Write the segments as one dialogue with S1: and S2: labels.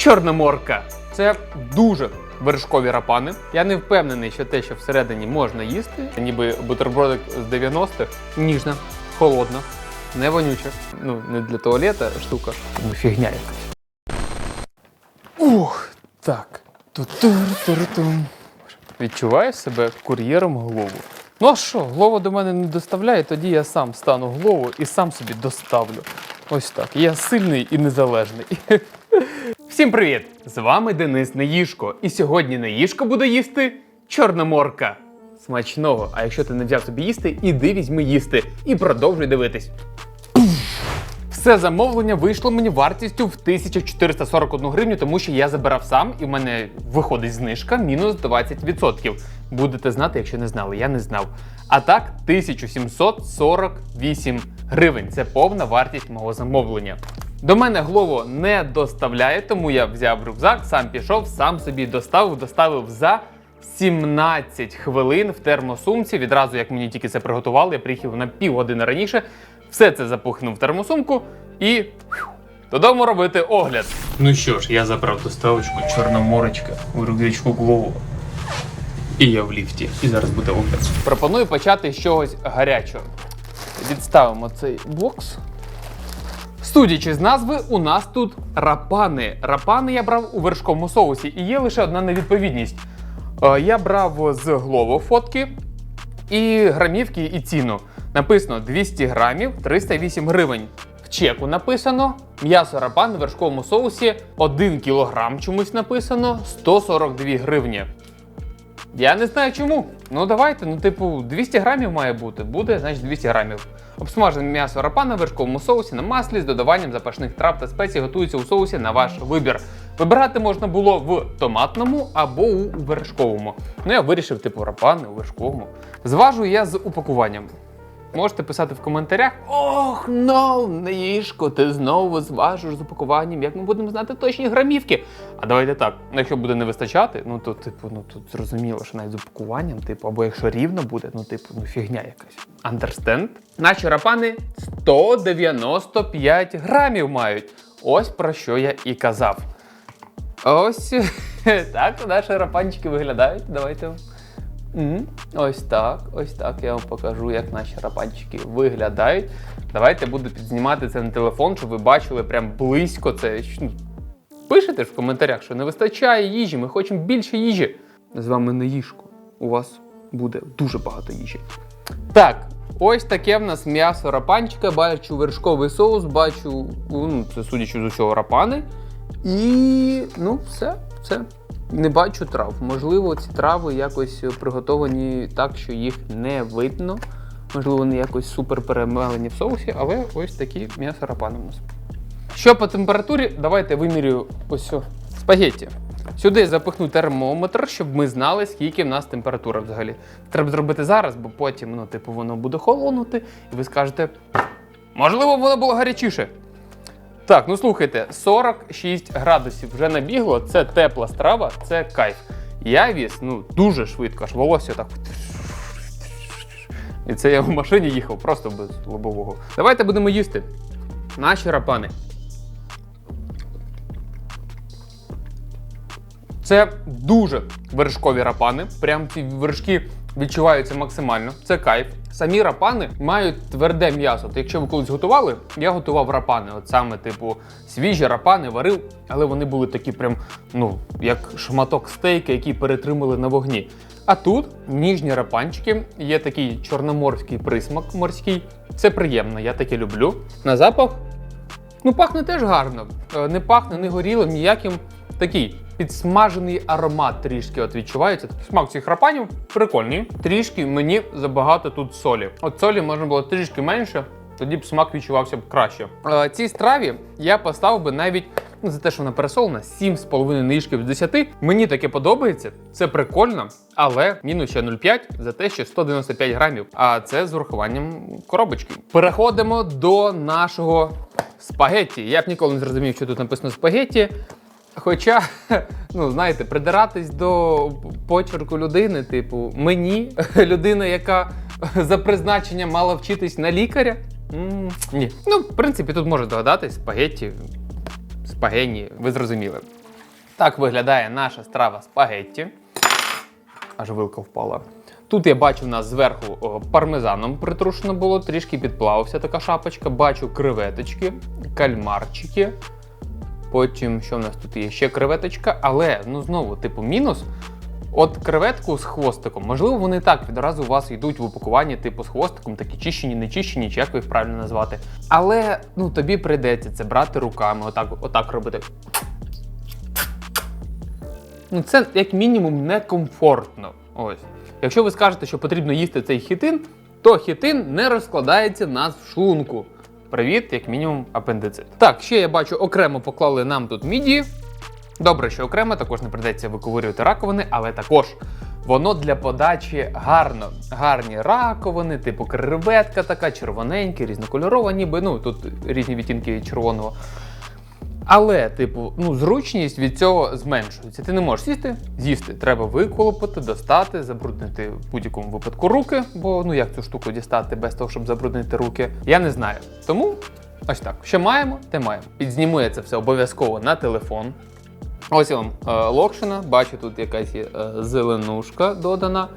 S1: Чорноморка. Це дуже вершкові рапани. Я не впевнений, що те, що всередині можна їсти, ніби бутербродик з 90-х, ніжна, холодна, не вонюча. Ну, не для туалета штука. Ну, фігня якась. Ух, так. Ту-тур-тур-тум. Відчуваєш себе кур'єром голову. Ну а що, Глова до мене не доставляє, тоді я сам стану голову і сам собі доставлю. Ось так. Я сильний і незалежний. Всім привіт! З вами Денис Неїшко. І сьогодні Неїшко буде їсти Чорноморка. Смачного! А якщо ти не взяв собі їсти, іди візьми їсти і продовжуй дивитись. Все замовлення вийшло мені вартістю в 1441 гривню, тому що я забирав сам, і в мене виходить знижка мінус 20%. Будете знати, якщо не знали, я не знав. А так, 1748 гривень. Це повна вартість мого замовлення. До мене Глово не доставляє, тому я взяв рюкзак, сам пішов, сам собі доставив, доставив за 17 хвилин в термосумці. Відразу, як мені тільки це приготували, я приїхав на півгодини раніше. Все це запухнув в термосумку і додому робити огляд. Ну що ж, я забрав доставочку чорноморочка у рюкзачку Глово. І я в ліфті. І зараз буде огляд. Пропоную почати з чогось гарячого. Відставимо цей бокс. Судячи з назви, у нас тут рапани. Рапани я брав у вершковому соусі, і є лише одна невідповідність. Е, Я брав з Глово фотки і грамівки, і ціну. Написано 200 грамів 308 гривень. В чеку написано м'ясо рапан у вершковому соусі 1 кілограм чомусь написано 142 гривні. Я не знаю чому. Ну давайте, ну типу, 200 грамів має бути. Буде, значить 200 грамів. Обсмажене м'ясо рапа на вершковому соусі на маслі з додаванням запашних трав та спецій готується у соусі на ваш вибір. Вибирати можна було в томатному або у вершковому. Ну я вирішив, типу, рапани у вершковому. Зважу я з упакуванням. Можете писати в коментарях: Ох, ну, неїшко, ти знову зважиш з упакуванням, як ми будемо знати точні грамівки. А давайте так, ну, якщо буде не вистачати, ну то, типу, ну тут зрозуміло, що навіть з упакуванням, типу, або якщо рівно буде, ну, типу, ну фігня якась. Understand? Наші рапани 195 грамів мають. Ось про що я і казав. Ось так наші рапанчики виглядають. Давайте. Мгм. Ось так, ось так. Я вам покажу, як наші рапанчики виглядають. Давайте буду підзнімати це на телефон, щоб ви бачили прям близько це. Ну, Пишете ж в коментарях, що не вистачає їжі, ми хочемо більше їжі. З вами не їжко. У вас буде дуже багато їжі. Так, ось таке в нас м'ясо рапанчика. Бачу вершковий соус, бачу, ну, це судячи з усього рапани. І ну, все, все. Не бачу трав. Можливо, ці трави якось приготовані так, що їх не видно. Можливо, вони якось супер перемелені в соусі, але ось такі м'ясо рапани у нас. Що по температурі, давайте вимірюю ось спагетті. Сюди запихну термометр, щоб ми знали, скільки в нас температура взагалі. Треба зробити зараз, бо потім, ну, типу, воно буде холонути, і ви скажете, можливо, воно було гарячіше. Так, ну слухайте, 46 градусів вже набігло, це тепла страва, це кайф. Я віз ну, дуже швидко, аж волосся так. І це я в машині їхав просто без лобового. Давайте будемо їсти. Наші рапани. Це дуже вершкові рапани. Прям ці вершки відчуваються максимально. Це кайф. Самі рапани мають тверде м'ясо. От якщо ви колись готували, я готував рапани. От саме, типу, свіжі рапани варив, але вони були такі, прям, ну, як шматок стейка, який перетримали на вогні. А тут ніжні рапанчики, є такий чорноморський присмак морський. Це приємно, я таке люблю. На запах Ну, пахне теж гарно. Е, Не пахне не горілим, ніяким такий підсмажений аромат трішки от відчувається. Смак цих храпанів прикольний. Трішки мені забагато тут солі. От солі можна було трішки менше, тоді б смак відчувався б краще. Е, Цій страві я поставив би навіть ну, за те, що вона пересолена, 7,5 нижків з 10. Мені таке подобається, це прикольно, але мінус ще 0,5 за те, що 195 грамів. А це з урахуванням коробочки. Переходимо до нашого спагетті. Я б ніколи не зрозумів, що тут написано спагетті. Хоча, ну знаєте, придиратись до почерку людини, типу, мені, людина, яка за призначенням мала вчитись на лікаря. ні. Ну, в принципі, тут можна догадатись, спагетті, спагенні, ви зрозуміли. Так виглядає наша страва спагетті. Аж вилка впала. Тут я бачу, в нас зверху пармезаном притрушено було, трішки підплавився така шапочка. Бачу креветочки, кальмарчики. Потім, що в нас тут є? Ще креветочка, але ну знову, типу, мінус. От креветку з хвостиком, можливо, вони так відразу у вас йдуть в упакуванні, типу з хвостиком, такі чищені, не чищені, чи як ви їх правильно назвати. Але ну тобі прийдеться це брати руками, отак, отак робити. Ну, це як мінімум некомфортно. Ось. Якщо ви скажете, що потрібно їсти цей хітин, то хітин не розкладається в нас в шлунку. Привіт, як мінімум, апендицит. Так, ще я бачу, окремо поклали нам тут міді. Добре, що окремо, також не придеться виковирювати раковини, але також воно для подачі гарно. Гарні раковини, типу креветка така, червоненькі, різнокольорова, ніби ну тут різні відтінки червоного. Але, типу, ну, зручність від цього зменшується. Ти не можеш сісти, з'їсти. Треба виколопати, достати, забруднити в будь-якому випадку руки, бо ну як цю штуку дістати без того, щоб забруднити руки, я не знаю. Тому ось так. Що маємо, те маємо. Підзніму я це все обов'язково на телефон. Ось я вам е, локшина, бачу, тут якась е, зеленушка додана.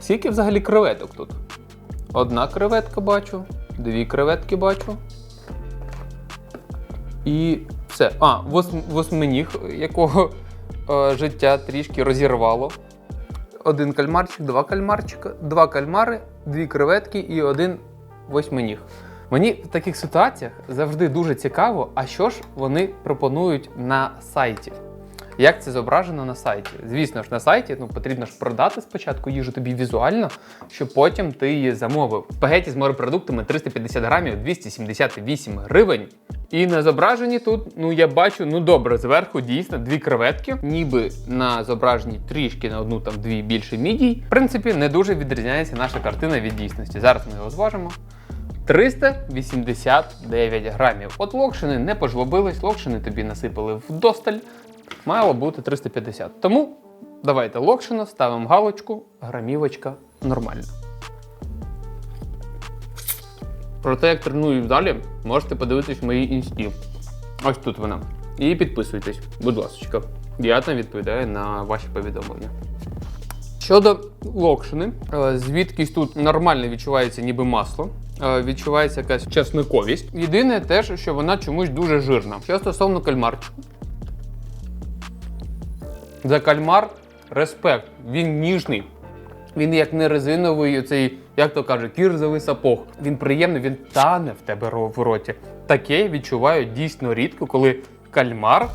S1: Скільки взагалі креветок тут? Одна креветка бачу, дві креветки бачу. І все. А, восьм, восьминіг, якого е, життя трішки розірвало. Один кальмарчик, два кальмарчика, два кальмари, дві креветки і один восьминіг. Мені в таких ситуаціях завжди дуже цікаво, а що ж вони пропонують на сайті. Як це зображено на сайті? Звісно ж, на сайті ну, потрібно ж продати спочатку їжу тобі візуально, щоб потім ти її замовив. Спагеті з морепродуктами 350 грамів 278 гривень. І на зображенні тут, ну я бачу, ну добре, зверху дійсно дві креветки, ніби на зображенні трішки на одну там дві більше мідій. В принципі, не дуже відрізняється наша картина від дійсності. Зараз ми його зважимо. 389 грамів. От локшини не пожлобились, локшини тобі насипали вдосталь. Мало бути 350. Тому давайте локшину, ставимо галочку, грамівочка нормальна. Про те, як треную далі, можете подивитись в моїй інсті. Ось тут вона. І підписуйтесь, будь ласка. Я там відповідаю на ваші повідомлення. Щодо локшини, е, звідкись тут нормально відчувається ніби масло, е, відчувається якась чесниковість. Єдине те, що вона чомусь дуже жирна. Що стосовно кальмарчику. За кальмар респект. Він ніжний. Він як не резиновий, цей, як то каже, кірзовий сапог. Він приємний, він тане в тебе в роті. Таке відчуваю дійсно рідко, коли кальмар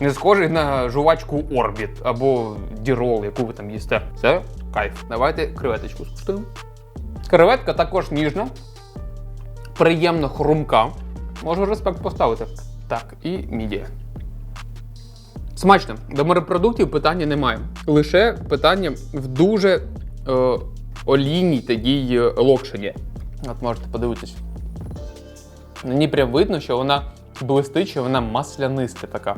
S1: не схожий на жувачку Орбіт або дірол, яку ви там їсте. Це кайф. Давайте креветочку скуштуємо. Креветка також ніжна, приємно хрумка. Можу респект поставити. Так, і мідія. Смачно. До морепродуктів питання немає. Лише питання в дуже е, олійній такій е, локшині. От можете подивитись. Мені прям видно, що вона блистить, що вона масляниста така.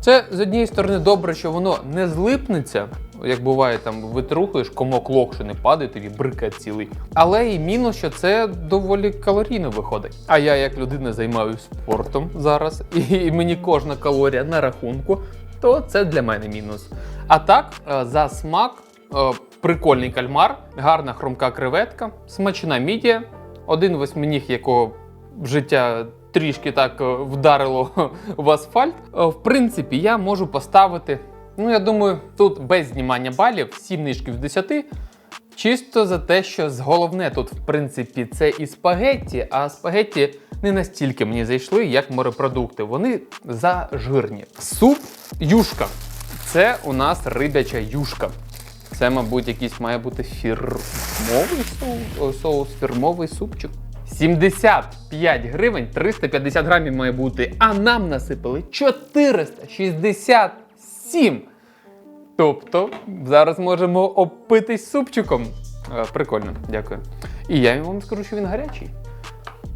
S1: Це з однієї сторони добре, що воно не злипнеться, як буває, там витрухуєш, комок локшини падає, тобі брикет цілий. Але і мінус, що це доволі калорійно виходить. А я, як людина, займаюся спортом зараз, і мені кожна калорія на рахунку, то це для мене мінус. А так, е, за смак, е, прикольний кальмар, гарна хрумка креветка, смачна мідія, один восьминіг, якого життя трішки так е, вдарило в асфальт. В принципі, я можу поставити, ну я думаю, тут без знімання балів 7 нижків з 10. Чисто за те, що головне тут, в принципі, це і спагетті, а спагетті не настільки мені зайшли, як морепродукти. Вони зажирні. Суп юшка. Це у нас рибяча юшка. Це, мабуть, якийсь має бути фірмовий соус, соус фірмовий супчик. 75 гривень, 350 грамів має бути, а нам насипали 467. Тобто зараз можемо опитись супчиком. Е, Прикольно, дякую. І я вам скажу, що він гарячий.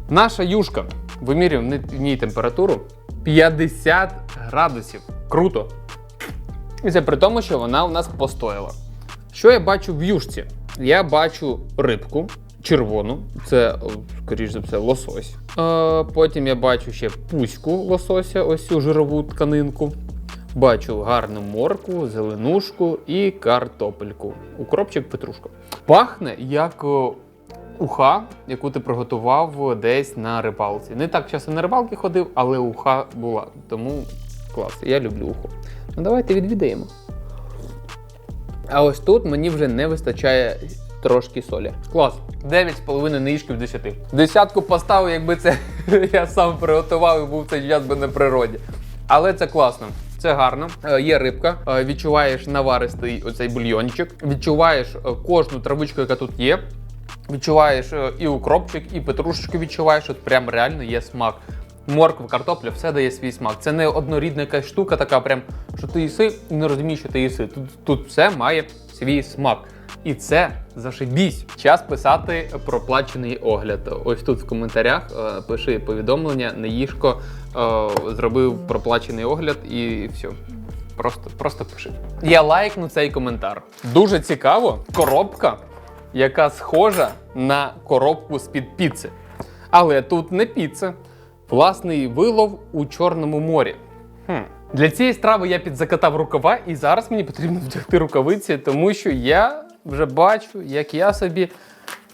S1: Наша юшка вимірюємо в ній температуру 50 градусів. Круто. І це при тому, що вона у нас постояла. Що я бачу в юшці? Я бачу рибку червону, це, скоріш за все, лосось. Е, потім я бачу ще пуську лосося, ось цю жирову тканинку. Бачу гарну моркву, зеленушку і картопельку. Укропчик, петрушка. Пахне як уха, яку ти приготував десь на рибалці. Не так часто на рибалки ходив, але уха була. Тому клас, я люблю уху. Ну давайте відвідаємо. А ось тут мені вже не вистачає трошки солі. Клас. 9,5 нижків 10. Десятку поставив, якби це я сам приготував і був цей час би на природі. Але це класно. Це гарно. Е, Є рибка, е, відчуваєш наваристий оцей бульйончик, відчуваєш е, кожну травичку, яка тут є. Відчуваєш і укропчик, і петрушечку відчуваєш, от прям реально є смак. Морква, картопля, все дає свій смак. Це не однорідна якась штука, така прям, що ти їси і не розумієш, що ти їси. Тут, тут все має свій смак. І це зашибісь. Час писати проплачений огляд. Ось тут в коментарях е, пиши повідомлення, Неїшко е, зробив проплачений огляд і все. Просто, просто пиши. Я лайкну цей коментар. Дуже цікаво. Коробка, яка схожа на коробку з-під піци. Але тут не піца. Власний вилов у Чорному морі. Хм. Для цієї страви я підзакатав рукава, і зараз мені потрібно вдягти рукавиці, тому що я вже бачу, як я собі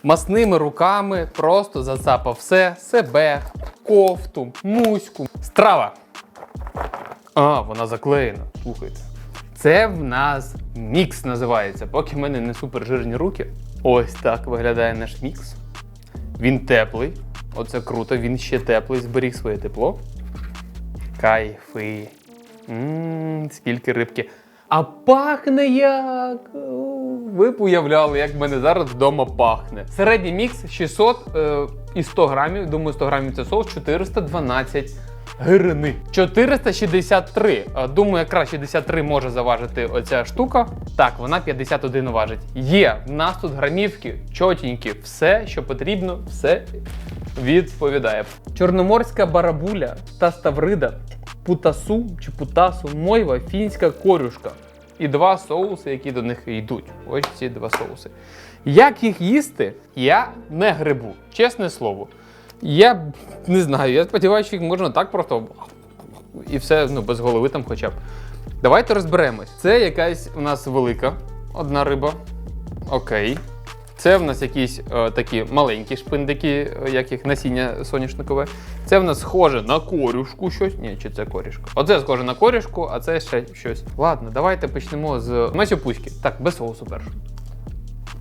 S1: масними руками просто зацапав все, себе, кофту, муську. Страва. А, вона заклеєна. Слухайте. Це в нас мікс називається. Поки в мене не супер жирні руки. Ось так виглядає наш мікс. Він теплий. Оце круто, він ще теплий, зберіг своє тепло. Кайфи. Ммм, скільки рибки. А пахне як. Ви б уявляли, як в мене зараз вдома пахне. Середній мікс 600 е, і 100 грамів. Думаю, 100 грамів це соус 412 гривни. 463. Е, Думаю, якраз 63 може заважити оця штука. Так, вона 51 важить. Є, в нас тут грамівки, чотенькі, все, що потрібно, все відповідає. Чорноморська барабуля та ставрида, путасу чи путасу, мойва, фінська корюшка. І два соуси, які до них йдуть. Ось ці два соуси. Як їх їсти, я не грибу, чесне слово. Я не знаю, я сподіваюся, що їх можна так просто і все ну, без голови там хоча б. Давайте розберемось. Це якась у нас велика одна риба. Окей. Це в нас якісь е, такі маленькі шпиндики, е, як їх насіння соняшникове. Це в нас схоже на корюшку щось. Ні, чи це корішка? Оце схоже на корюшку, а це ще щось. Ладно, давайте почнемо з масюпуськи. Так, без соусу першу.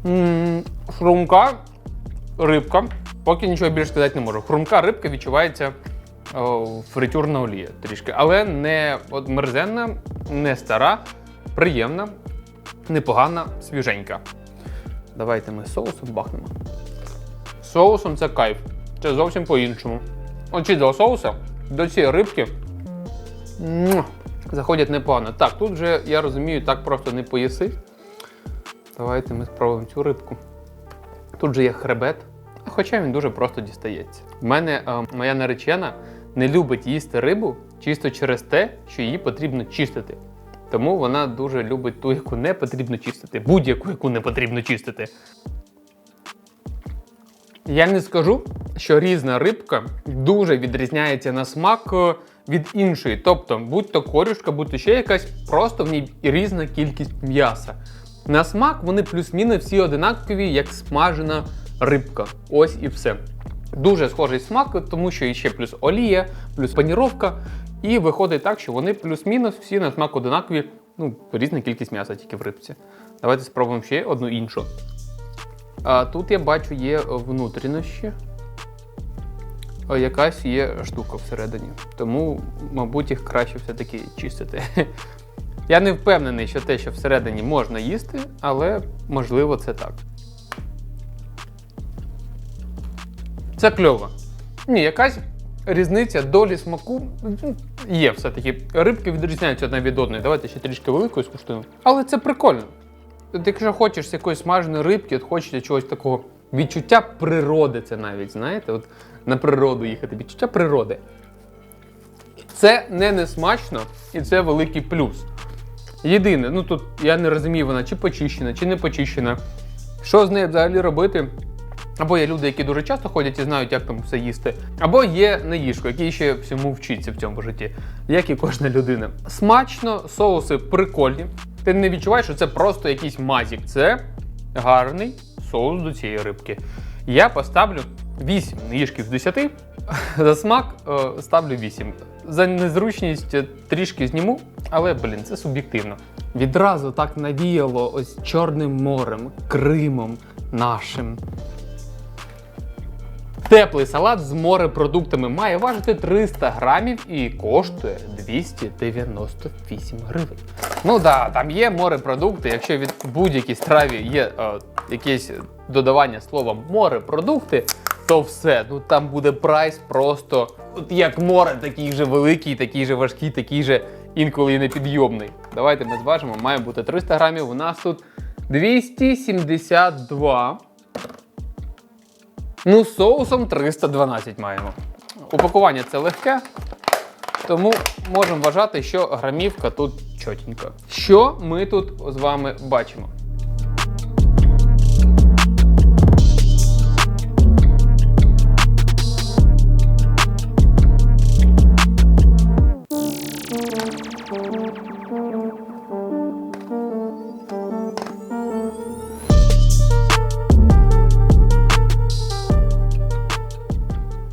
S1: М, Хрумка рибка. Поки нічого більше сказати не можу. Хрумка рибка відчувається о, фритюрна олія трішки, але не от мерзенна, не стара, приємна, непогана, свіженька. Давайте ми соусом бахнемо. Соусом це кайф. Це зовсім по-іншому. Оці два соуси до цієї рибки заходять непогано. Так, тут вже я розумію, так просто не поїси. Давайте ми спробуємо цю рибку. Тут же є хребет, хоча він дуже просто дістається. У мене е, моя наречена не любить їсти рибу чисто через те, що її потрібно чистити. Тому вона дуже любить ту, яку не потрібно чистити, будь-яку, яку не потрібно чистити. Я не скажу, що різна рибка дуже відрізняється на смак е, від іншої. Тобто, будь-то корюшка, будь-то ще якась, просто в ній різна кількість м'яса. На смак вони плюс-мінус всі одинакові, як смажена рибка. Ось і все. Дуже схожий смак, тому що ще плюс олія, плюс паніровка. І виходить так, що вони плюс-мінус всі на смак одинакові, ну, різна кількість м'яса тільки в рибці. Давайте спробуємо ще одну іншу. А тут я бачу є внутрішні. Якась є штука всередині. Тому, мабуть, їх краще все-таки чистити. Я не впевнений, що те, що всередині можна їсти, але можливо це так. Це кльово. Ні, якась різниця долі смаку ну, є все-таки. Рибки відрізняються одна від одної. Давайте ще трішки великою скуштуємо. Але це прикольно. От якщо хочеш якоїсь смаженої рибки, от хочеться чогось такого відчуття природи, це навіть, знаєте, от на природу їхати, відчуття природи. Це не несмачно і це великий плюс. Єдине, ну тут я не розумію, вона чи почищена, чи не почищена. Що з нею взагалі робити? Або є люди, які дуже часто ходять і знають, як там все їсти. Або є неїжко, який ще всьому вчиться в цьому житті, як і кожна людина. Смачно, соуси прикольні. Ти не відчуваєш, що це просто якийсь мазік. Це гарний соус до цієї рибки. Я поставлю 8 ніжків з 10. За смак е, ставлю 8. За незручність е, трішки зніму, але, блін, це суб'єктивно. Відразу так навіяло ось Чорним морем, Кримом нашим. Теплий салат з морепродуктами має важити 300 грамів і коштує 298 гривень. Ну да, там є морепродукти. Якщо від будь-якій страві є е, якесь додавання слова морепродукти, то все. Ну там буде прайс просто от як море, такий же великий, такий же важкий, такий же інколи і непідйомний. Давайте ми зважимо, має бути 300 грамів. У нас тут 272. Ну, соусом 312 маємо. Упакування це легке, тому можемо вважати, що грамівка тут чотенька. Що ми тут з вами бачимо?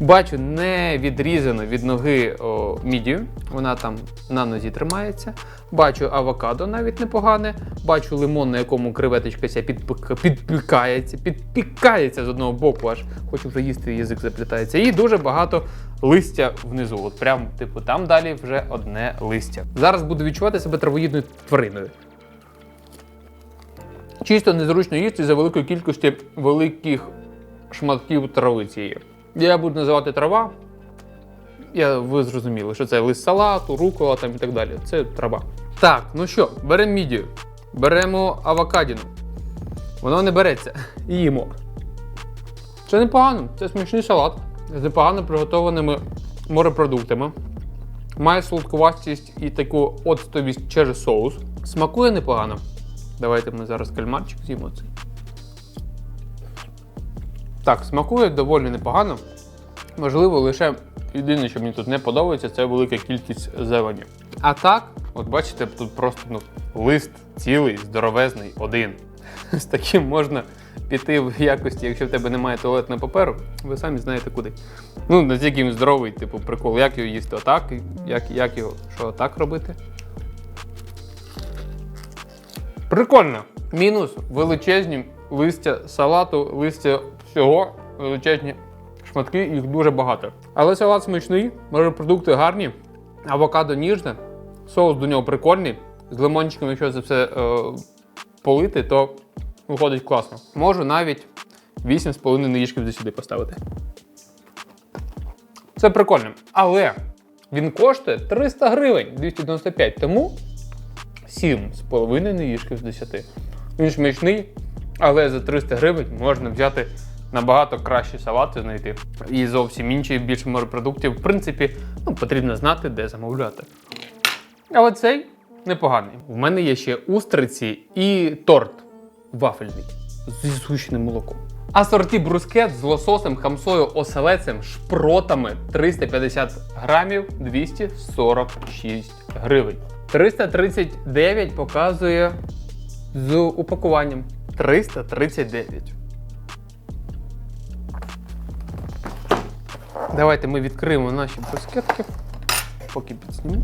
S1: Бачу не відрізано від ноги о, мідію, вона там на нозі тримається. Бачу авокадо навіть непогане. Бачу лимон, на якому креветочка ся підпікається, підпікається з одного боку, аж хочу вже їсти, язик заплітається. І дуже багато листя внизу. От прям, типу, там далі вже одне листя. Зараз буду відчувати себе травоїдною твариною. Чисто незручно їсти за великої кількості великих шматків трави цієї. Я буду називати трава. Я, ви зрозуміли, що це лист салату, рукола там і так далі. Це трава. Так, ну що, беремо мідію, беремо авокадіну. Воно не береться. І їмо. Це непогано, це смачний салат з непогано приготованими морепродуктами. Має солодкуватість і таку оцтовість через соус. Смакує непогано. Давайте ми зараз кальмарчик з'їмо цей. Так, смакує доволі непогано. Можливо, лише єдине, що мені тут не подобається, це велика кількість зелені. А так, от бачите, тут просто ну, лист цілий, здоровезний, один. З таким можна піти в якості, якщо в тебе немає туалетного паперу, ви самі знаєте куди. Ну, настільки він здоровий, типу, прикол, як його їсти отак, як, як його, що отак робити. Прикольно. Мінус величезні листя салату, листя всього, величезні шматки, їх дуже багато. Але салат смачний, морепродукти гарні, авокадо ніжне, соус до нього прикольний. З лимончиком, якщо це все е, полити, то виходить класно. Можу навіть 8,5 неїжків сюди поставити. Це прикольно. Але він коштує 300 гривень 295, тому 7,5 неїжків з 10. Він смачний, але за 300 гривень можна взяти набагато кращі салати знайти. І зовсім інші більше морепродуктів. В принципі, ну, потрібно знати, де замовляти. Але цей непоганий. В мене є ще устриці і торт вафельний зі згущеним молоком. Асорті брускет з лососем, хамсою, оселецем, шпротами 350 грамів 246 гривень. 339 показує з упакуванням. 339. Давайте ми відкриємо наші брускетки. Поки підсніму.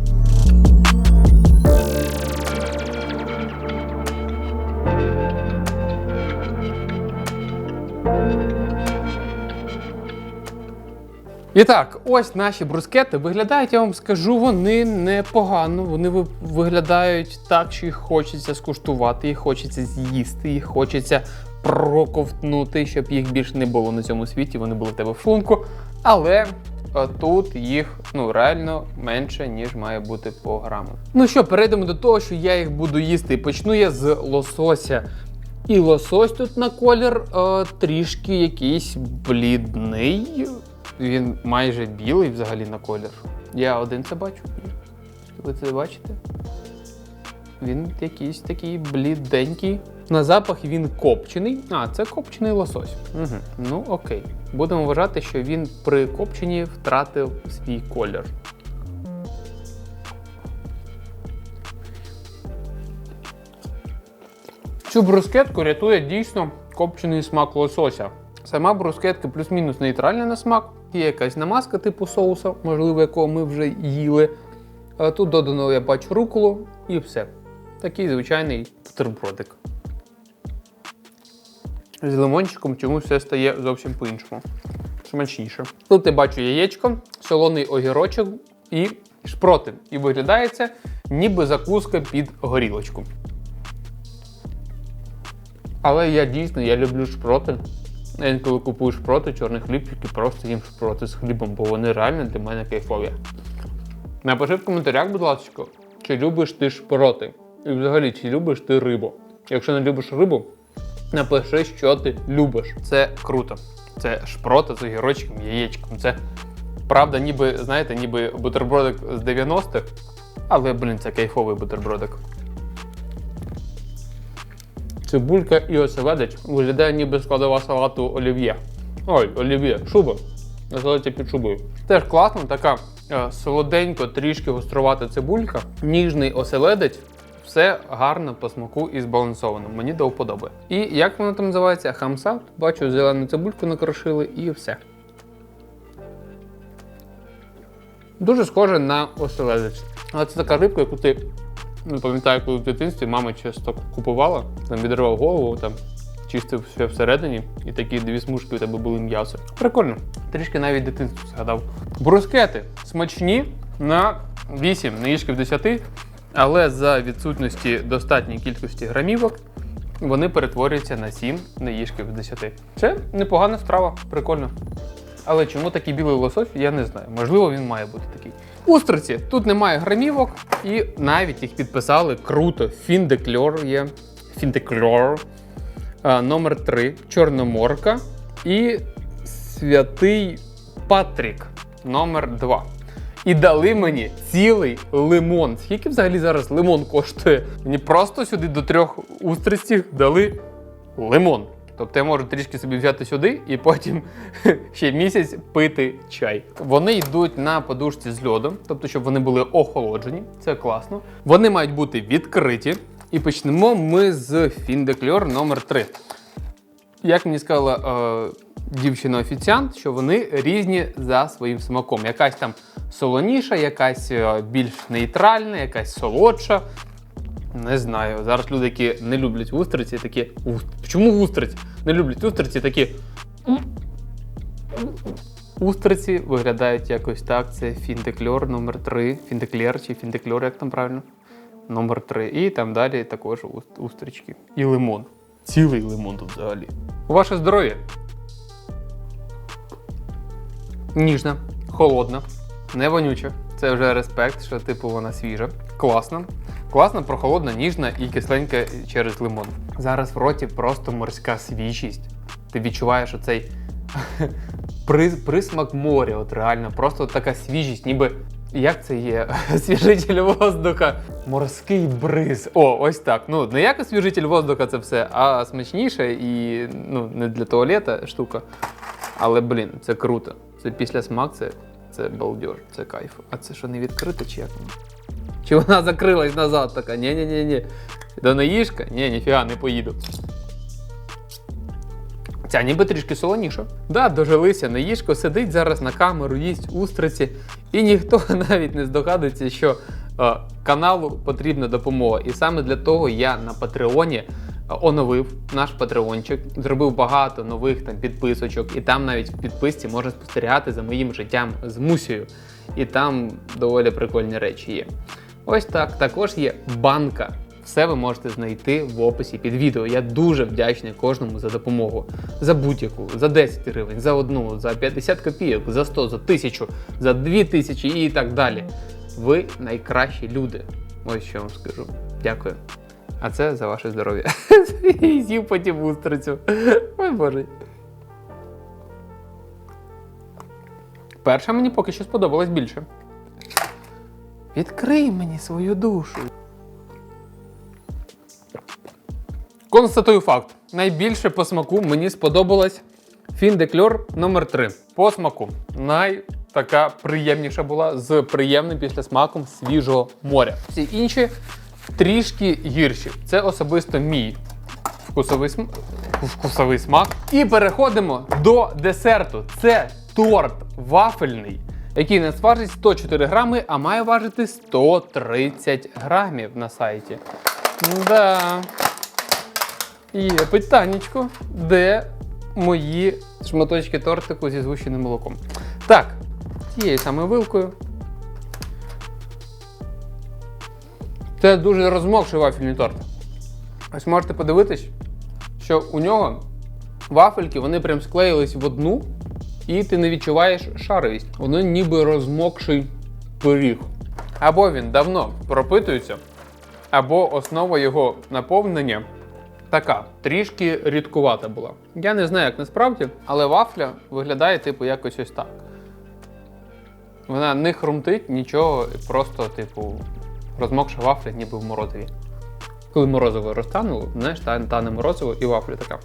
S1: І так, ось наші брускети виглядають, я вам скажу, вони непогано. Вони виглядають так, що їх хочеться скуштувати, їх хочеться з'їсти, їх хочеться проковтнути, щоб їх більше не було на цьому світі, вони були в тебе в шлунку. Але е, тут їх ну реально менше, ніж має бути по граму. Ну що, перейдемо до того, що я їх буду їсти. Почну я з лосося. І лосось тут на колір е, трішки якийсь блідний. Він майже білий взагалі на колір. Я один це бачу. Ви це бачите? Він якийсь такий бліденький. На запах він копчений. А, це копчений лосось. Угу. Ну окей. Будемо вважати, що він при копченні втратив свій колір. Цю брускетку рятує дійсно копчений смак лосося. Сама брускетка плюс-мінус нейтральна на смак. Є якась намазка типу соуса, можливо, якого ми вже їли. Тут додано, я бачу руколу і все. Такий звичайний бутербродик. З лимончиком чомусь все стає зовсім по-іншому. Смачніше. Тут я бачу яєчко, солоний огірочок і шпроти. І виглядає це ніби закуска під горілочку. Але я дійсно я люблю шпроти. Я інколи купую шпроти, чорний хлібчик і просто їм шпроти з хлібом, бо вони реально для мене кайфові. Напиши в коментарях, будь ласка, чи любиш ти шпроти? І взагалі, чи любиш ти рибу? Якщо не любиш рибу, напиши, що ти любиш. Це круто. Це шпрота з огірочком, яєчком. Це правда, ніби, знаєте, ніби бутербродик з 90-х, але, блін, це кайфовий бутербродик. Цибулька і оселедець виглядає ніби складова салату олів'є. Ой, олів'є, шуба. Називається під шубою. Теж класно, така е, солоденько, трішки гострувата цибулька, ніжний оселедець. Все гарно по смаку і збалансовано. Мені до вподоби. І як воно там називається? Хамса. Бачу, зелену цибульку накрошили і все. Дуже схоже на оселедець. Але це така рибка, яку ти не пам'ятаю, коли в дитинстві мама часто купувала, там відривав голову, там чистив все всередині, і такі дві смужки у тебе були м'ясо. Прикольно. Трішки навіть дитинство згадав. Брускети смачні на 8 наїжки в 10, але за відсутності достатньої кількості грамівок вони перетворюються на 7 наїжки в 10. Це непогана страва, прикольно. Але чому такий білий лосось, я не знаю. Можливо, він має бути такий. Устриці. Тут немає грамівок, і навіть їх підписали круто. Фіндекльор є. Фіндекльор. А, номер 3. Чорноморка. І Святий Патрік. Номер 2. І дали мені цілий лимон. Скільки взагалі зараз лимон коштує? Мені просто сюди до трьох устриців дали лимон. Тобто я можу трішки собі взяти сюди і потім ще місяць пити чай. Вони йдуть на подушці з льодом, тобто, щоб вони були охолоджені. Це класно. Вони мають бути відкриті. І почнемо ми з Фіндекльор номер 3 Як мені сказала е, дівчина-офіціант, що вони різні за своїм смаком. Якась там солоніша, якась е, більш нейтральна, якась солодша. Не знаю. Зараз люди, які не люблять устриці, такі. Чому устриці? Не люблять устриці, такі. Устриці виглядають якось так. Це фіндекльор номер 3 Фіндеклер чи фіндекльор, як там правильно? Номер 3 І там далі також устрички. І лимон. Цілий лимон тут взагалі. Ваше здоров'я. Ніжна, холодна, не вонюча. Це вже респект, що типу вона свіжа. Класна. Класна, прохолодна, ніжна і кисленька через лимон. Зараз в роті просто морська свіжість. Ти відчуваєш оцей присмак моря, от реально, просто така свіжість, ніби. Як це є? Освіжитель воздуха, морський бриз. О, ось так. Ну, не як освіжитель воздуха це все, а смачніше і ну, не для туалета штука. Але, блін, це круто. Це після смак, це, це балдеж, це кайф. А це що не відкрито, чи як? Чи вона закрилась назад така? Ні-ні-ні. До неїжка? Ні, ніфіга, не поїду. Ця ніби трішки солоніша. Да, дожилися, неїжко сидить зараз на камеру, їсть устриці, і ніхто навіть не здогадується, що е, каналу потрібна допомога. І саме для того я на Патреоні оновив наш патреончик, зробив багато нових там підписочок, і там навіть в підписці можна спостерігати за моїм життям з Мусею. І там доволі прикольні речі є. Ось так. Також є банка. Все ви можете знайти в описі під відео. Я дуже вдячний кожному за допомогу. За будь-яку, за 10 гривень, за одну, за 50 копійок, за 100, за 1000, за 2000 і так далі. Ви найкращі люди. Ось що вам скажу. Дякую. А це за ваше здоров'я. І з'їв потім устрицю. Ой боже. Перша мені поки що сподобалась більше. Відкрий мені свою душу. Констатую факт. Найбільше по смаку мені сподобалась Фіндекльор номер 3 По смаку. Най така приємніша була з приємним післясмаком свіжого моря. Всі інші трішки гірші. Це особисто мій вкусовий, см... вкусовий смак. І переходимо до десерту. Це торт вафельний, який не важить 104 грами, а має важити 130 грамів на сайті. Да. Є питаннячко, де мої шматочки тортику зі згущеним молоком. Так, тією самою вилкою. Це дуже розмокший вафельний торт. Ось можете подивитись, що у нього вафельки вони прям склеїлись в одну, і ти не відчуваєш шаровість. Воно ніби розмокший пиріг. Або він давно пропитується, або основа його наповнення така, трішки рідкувата була. Я не знаю, як насправді, але вафля виглядає типу якось ось так. Вона не хрумтить нічого, просто, типу, розмокша вафля, ніби в морозиві. Коли морозиво розтануло, знаєш, тане, морозиво і вафля така.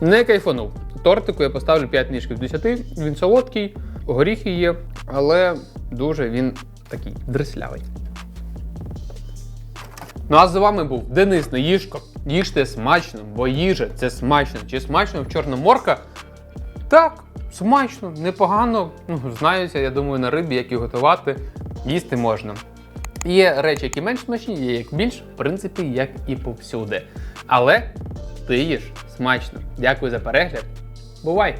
S1: Не кайфанув. Тортику я поставлю 5 ніжків з 10. Він солодкий, горіхи є, але дуже він такий дрислявий. Ну а з вами був Денис Неїжко. Їжте смачно, бо їжа це смачно. Чи смачно в Чорноморка? Так, смачно, непогано. Ну, знаюся, я думаю, на рибі, як і готувати, їсти можна. Є речі, які менш смачні, є як більш, в принципі, як і повсюди. Але ти їж смачно. Дякую за перегляд. Бувай!